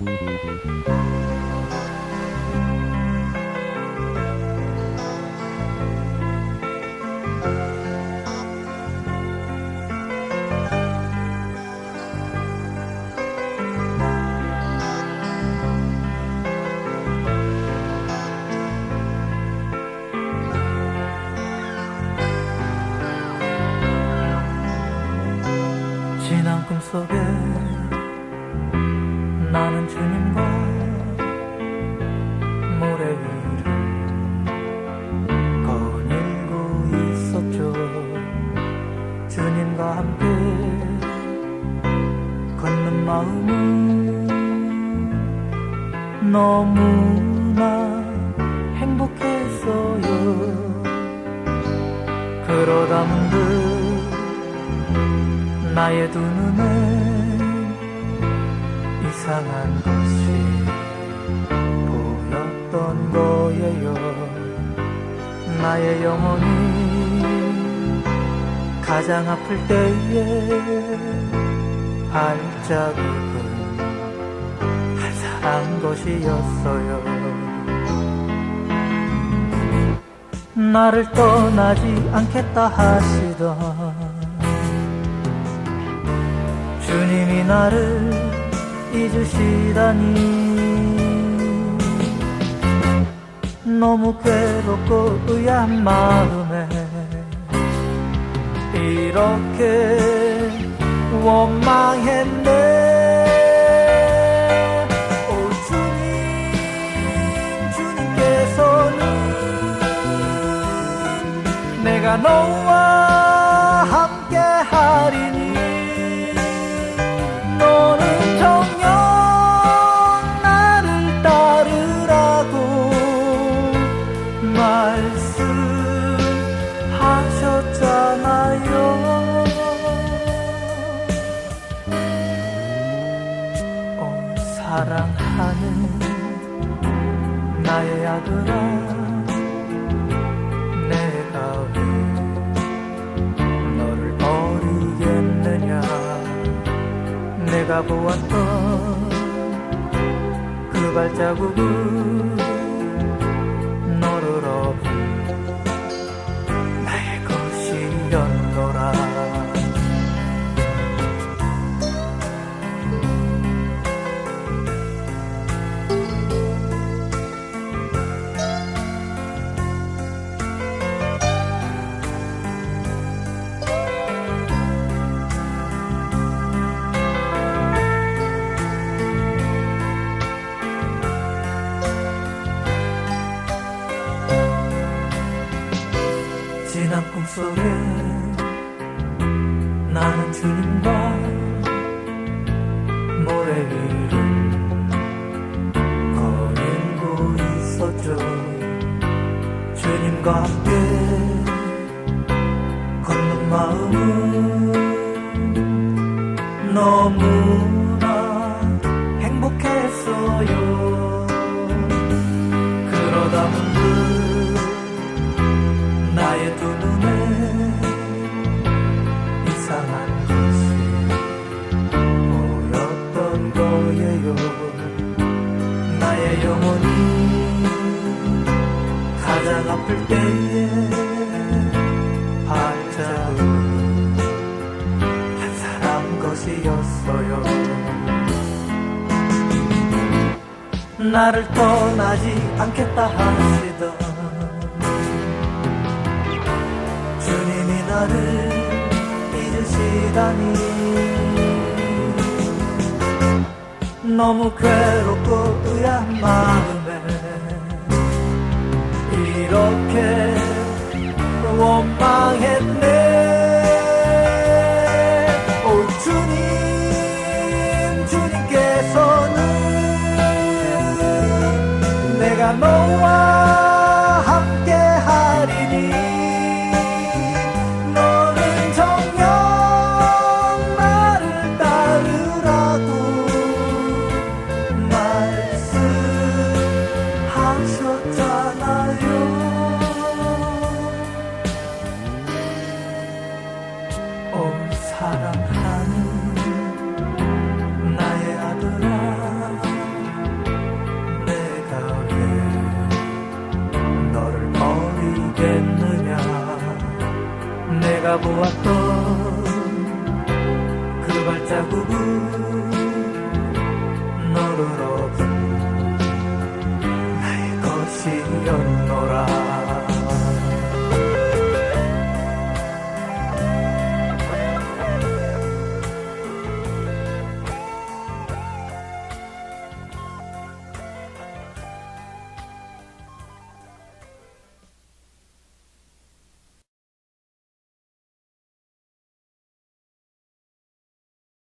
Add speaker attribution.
Speaker 1: 지난 꿈속에 나는 주님과 모래 위를 거닐고 있었죠. 주님과 함께 걷는 마음은 너무나 행복했어요. 그러다 문득 나의 두 눈에 이상한 것이 보였던 거예요. 나의 영혼이 가장 아플 때에 발자국은 살살한 것이었어요. 나를 떠나지 않겠다 하시던 주님이 나를 잊으시다니. 너무 괴롭고 의아한 마음에 이렇게 원망했네 말씀하셨잖아요. 오 사랑하는 나의 아들아 내가 왜 너를 버리겠느냐. 내가 보았던 그 발자국은 것 나는 주님과 모래 위를 거닐고 있었죠. 주님과 함께 걷는 마음은 너무나 행복했어요 나의 영혼이 가장 아플 때에 발자국. 한 사람 것이었어요. 나를 떠나지 않겠다 하시던 주님이 나를 잊으시다니 너무 괴롭고 너와 함께 하리니 너는 정녕 나를 따르라고 말씀하셨잖아요 Itapubu.